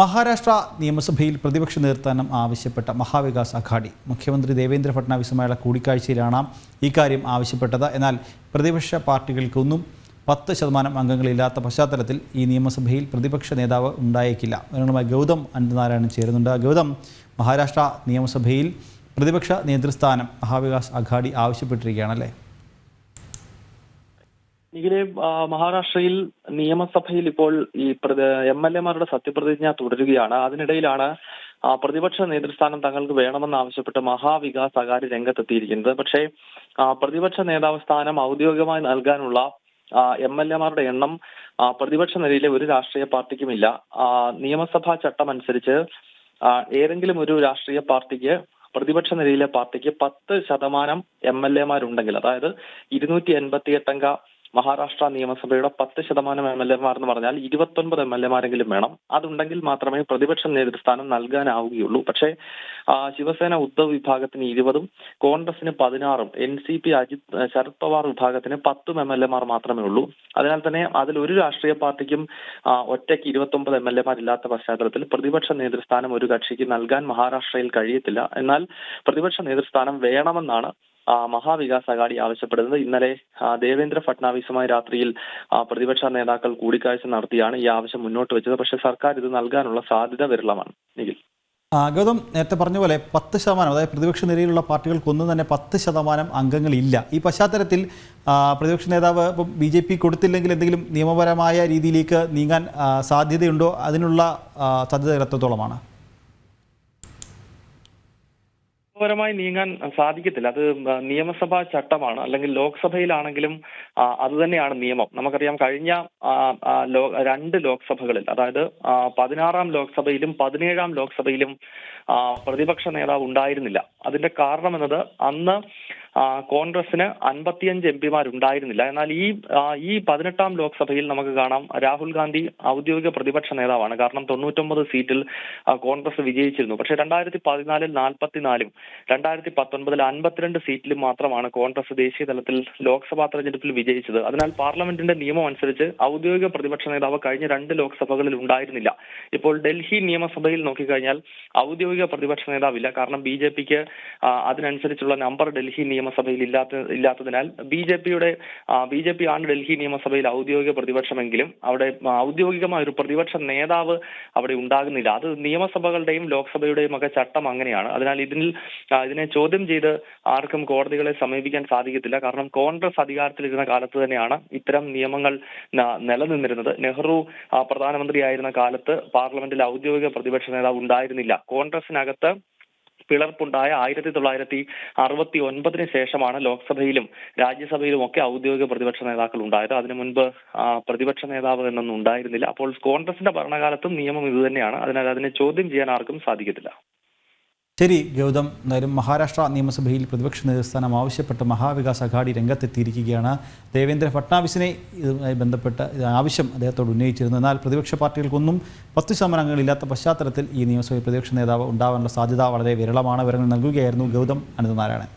മഹാരാഷ്ട്ര നിയമസഭയിൽ പ്രതിപക്ഷ നേതൃത്വം ആവശ്യപ്പെട്ട മഹാവികാസ് അഘാടി. മുഖ്യമന്ത്രി ദേവേന്ദ്ര ഫട്നാവിസുമായുള്ള കൂടിക്കാഴ്ചയിലാണ് ഇക്കാര്യം ആവശ്യപ്പെട്ടത്. എന്നാൽ പ്രതിപക്ഷ പാർട്ടികൾക്കൊന്നും പത്ത് ശതമാനം അംഗങ്ങളില്ലാത്ത പശ്ചാത്തലത്തിൽ ഈ നിയമസഭയിൽ പ്രതിപക്ഷ നേതാവ് ഉണ്ടായേക്കില്ല. അതിനുമായി ഗൗതം അനന്തനാരായണൻ ചേരുന്നുണ്ട്. ഗൗതം മഹാരാഷ്ട്ര നിയമസഭയിൽ പ്രതിപക്ഷ നേതൃസ്ഥാനം മഹാവികാസ് അഘാടി ആവശ്യപ്പെട്ടിരിക്കുകയാണല്ലേ? ഇങ്ങനെ മഹാരാഷ്ട്രയിൽ നിയമസഭയിൽ ഇപ്പോൾ ഈ എം എൽ എമാരുടെ സത്യപ്രതിജ്ഞ തുടരുകയാണ്. അതിനിടയിലാണ് പ്രതിപക്ഷ നേതൃസ്ഥാനം തങ്ങൾക്ക് വേണമെന്ന് ആവശ്യപ്പെട്ട് മഹാവികാസ് അകാരി രംഗത്തെത്തിയിരിക്കുന്നത്. പക്ഷേ പ്രതിപക്ഷ നേതാവ് സ്ഥാനം ഔദ്യോഗികമായി നൽകാനുള്ള എം എൽ എമാരുടെ എണ്ണം പ്രതിപക്ഷ നിലയിലെ ഒരു രാഷ്ട്രീയ പാർട്ടിക്കുമില്ല. നിയമസഭാ ചട്ടം അനുസരിച്ച് ഏതെങ്കിലും ഒരു രാഷ്ട്രീയ പാർട്ടിക്ക് പ്രതിപക്ഷ നിലയിലെ പാർട്ടിക്ക് പത്ത് ശതമാനം എം എൽ എമാരുണ്ടെങ്കിൽ അതായത് ഇരുന്നൂറ്റി എൺപത്തി എട്ടംഗ മഹാരാഷ്ട്ര നിയമസഭയുടെ പത്ത് ശതമാനം എം എൽ എമാർ എന്ന് പറഞ്ഞാൽ ഇരുപത്തൊൻപത് എം എൽ എമാരെങ്കിലും വേണം. അതുണ്ടെങ്കിൽ മാത്രമേ പ്രതിപക്ഷ നേതൃസ്ഥാനം നൽകാനാവുകയുള്ളൂ. പക്ഷേ ശിവസേന ഉദ്ധവ് വിഭാഗത്തിന് ഇരുപതും കോൺഗ്രസിന് പതിനാറും N C P Ajit Sharad Pawar വിഭാഗത്തിന് പത്തും എം എൽ എമാർ മാത്രമേ ഉള്ളൂ. അതിനാൽ തന്നെ അതിൽ ഒരു രാഷ്ട്രീയ പാർട്ടിക്കും ഒറ്റയ്ക്ക് ഇരുപത്തൊമ്പത് എം എൽ എമാർ ഇല്ലാത്ത പശ്ചാത്തലത്തിൽ പ്രതിപക്ഷ നേതൃസ്ഥാനം ഒരു കക്ഷിക്ക് നൽകാൻ മഹാരാഷ്ട്രയിൽ കഴിയത്തില്ല. എന്നാൽ പ്രതിപക്ഷ നേതൃസ്ഥാനം വേണമെന്നാണ് മഹാവികാസ് അഗാഡി ആവശ്യപ്പെടുന്നത്. ഇന്നലെ ദേവേന്ദ്ര ഫട്നാവിസുമായി രാത്രിയിൽ പ്രതിപക്ഷ നേതാക്കൾ കൂടിക്കാഴ്ച നടത്തിയാണ് ഈ ആവശ്യം മുന്നോട്ട് വെച്ചത്. പക്ഷേ സർക്കാർ ഇത് നൽകാനുള്ള സാധ്യത വിരളമാണ്. നിഖിൽ. ഗൗതം നേരത്തെ പറഞ്ഞ പോലെ പത്ത് ശതമാനം അതായത് പ്രതിപക്ഷ നിരയിലുള്ള പാർട്ടികൾക്കൊന്നും തന്നെ പത്ത് ശതമാനം അംഗങ്ങളില്ല. ഈ പശ്ചാത്തലത്തിൽ പ്രതിപക്ഷ നേതാവ് ഇപ്പം ബി ജെ പി കൊടുത്തില്ലെങ്കിൽ എന്തെങ്കിലും നിയമപരമായ രീതിയിലേക്ക് നീങ്ങാൻ സാധ്യതയുണ്ടോ? അതിനുള്ള സാധ്യത എത്രത്തോളമാണ്? പരമായി നീങ്ങാൻ സാധിക്കത്തില്ല. അത് നിയമസഭാ ചട്ടമാണ്. അല്ലെങ്കിൽ ലോക്സഭയിലാണെങ്കിലും അത് തന്നെയാണ് നിയമം. നമുക്കറിയാം കഴിഞ്ഞ രണ്ട് ലോക്സഭകളിൽ അതായത് പതിനാറാം ലോക്സഭയിലും പതിനേഴാം ലോക്സഭയിലും പ്രതിപക്ഷ നേതാവ് ഉണ്ടായിരുന്നില്ല. അതിന്റെ കാരണം എന്നത് അന്ന് കോൺഗ്രസിന് അൻപത്തിയഞ്ച് എം പിമാരുണ്ടായിരുന്നില്ല. എന്നാൽ ഈ ഈ പതിനെട്ടാം ലോക്സഭയിൽ നമുക്ക് കാണാം രാഹുൽ ഗാന്ധി ഔദ്യോഗിക പ്രതിപക്ഷ നേതാവാണ്. കാരണം തൊണ്ണൂറ്റൊമ്പത് സീറ്റിൽ കോൺഗ്രസ് വിജയിച്ചിരുന്നു. പക്ഷേ രണ്ടായിരത്തി പതിനാലിൽ നാൽപ്പത്തിനാലും രണ്ടായിരത്തി പത്തൊൻപതിൽ അൻപത്തിരണ്ട് സീറ്റിലും മാത്രമാണ് കോൺഗ്രസ് ദേശീയ തലത്തിൽ ലോക്സഭാ തെരഞ്ഞെടുപ്പിൽ വിജയിച്ചത്. അതിനാൽ പാർലമെന്റിന്റെ നിയമം അനുസരിച്ച് ഔദ്യോഗിക പ്രതിപക്ഷ നേതാവ് കഴിഞ്ഞ രണ്ട് ലോക്സഭകളിൽ ഉണ്ടായിരുന്നില്ല. ഇപ്പോൾ ഡൽഹി നിയമസഭയിൽ നോക്കിക്കഴിഞ്ഞാൽ ഔദ്യോഗിക പ്രതിപക്ഷ നേതാവില്ല. കാരണം ബി ജെ പിക്ക് അതിനനുസരിച്ചുള്ള നമ്പർ ഡൽഹി നിയമസഭയിൽ ഇല്ലാത്ത ഇല്ലാത്തതിനാൽ ബി ജെ പിയുടെ ബി ജെ പി ആണ് ഡൽഹി നിയമസഭയിൽ ഔദ്യോഗിക പ്രതിപക്ഷമെങ്കിലും അവിടെ ഔദ്യോഗികമായ ഒരു പ്രതിപക്ഷ നേതാവ് അവിടെ ഉണ്ടാകുന്നില്ല. അത് നിയമസഭകളുടെയും ലോക്സഭയുടെയും ഒക്കെ ചട്ടം അങ്ങനെയാണ്. അതിനാൽ ഇതിൽ ഇതിനെ ചോദ്യം ചെയ്ത് ആർക്കും കോടതികളെ സമീപിക്കാൻ സാധിക്കത്തില്ല. കാരണം കോൺഗ്രസ് അധികാരത്തിലിരുന്ന കാലത്ത് തന്നെയാണ് ഇത്തരം നിയമങ്ങൾ നിലനിന്നിരുന്നത്. നെഹ്റു പ്രധാനമന്ത്രി പ്രധാനമന്ത്രിയായിരുന്ന കാലത്ത് പാർലമെന്റിൽ ഔദ്യോഗിക പ്രതിപക്ഷ നേതാവ് ഉണ്ടായിരുന്നില്ല. കോൺഗ്രസിനകത്ത് പിളർപ്പുണ്ടായ ആയിരത്തി തൊള്ളായിരത്തി അറുപത്തി ഒൻപതിന് ശേഷമാണ് ലോക്സഭയിലും രാജ്യസഭയിലും ഒക്കെ ഔദ്യോഗിക പ്രതിപക്ഷ നേതാക്കൾ ഉണ്ടായത്. അതിനു മുൻപ് പ്രതിപക്ഷ നേതാവ് എന്നൊന്നും ഉണ്ടായിരുന്നില്ല. അപ്പോൾ കോൺഗ്രസിന്റെ ഭരണകാലത്തും നിയമം ഇതുതന്നെയാണ്. അതിനാൽ അതിനെ ചോദ്യം ചെയ്യാൻ ആർക്കും സാധിക്കത്തില്ല. ശരി ഗൗതം. എന്തായാലും മഹാരാഷ്ട്ര നിയമസഭയിൽ പ്രതിപക്ഷ നേതൃസ്ഥാനം ആവശ്യപ്പെട്ട് മഹാവികാസ് അഘാടി രംഗത്തെത്തിയിരിക്കുകയാണ്. ദേവേന്ദ്ര ഫട്നാവിസിനെ ഇതുമായി ബന്ധപ്പെട്ട് ആവശ്യം അദ്ദേഹത്തോട് ഉന്നയിച്ചിരുന്നു. എന്നാൽ പ്രതിപക്ഷ പാർട്ടികൾക്കൊന്നും പത്ത് ശതമാനങ്ങളില്ലാത്ത പശ്ചാത്തലത്തിൽ ഈ നിയമസഭയിൽ പ്രതിപക്ഷ നേതാവ് ഉണ്ടാവാനുള്ള സാധ്യത വളരെ വിരളമാണ്. വിവരങ്ങൾ നൽകുകയായിരുന്നു ഗൗതം അനന്തനാരായണൻ.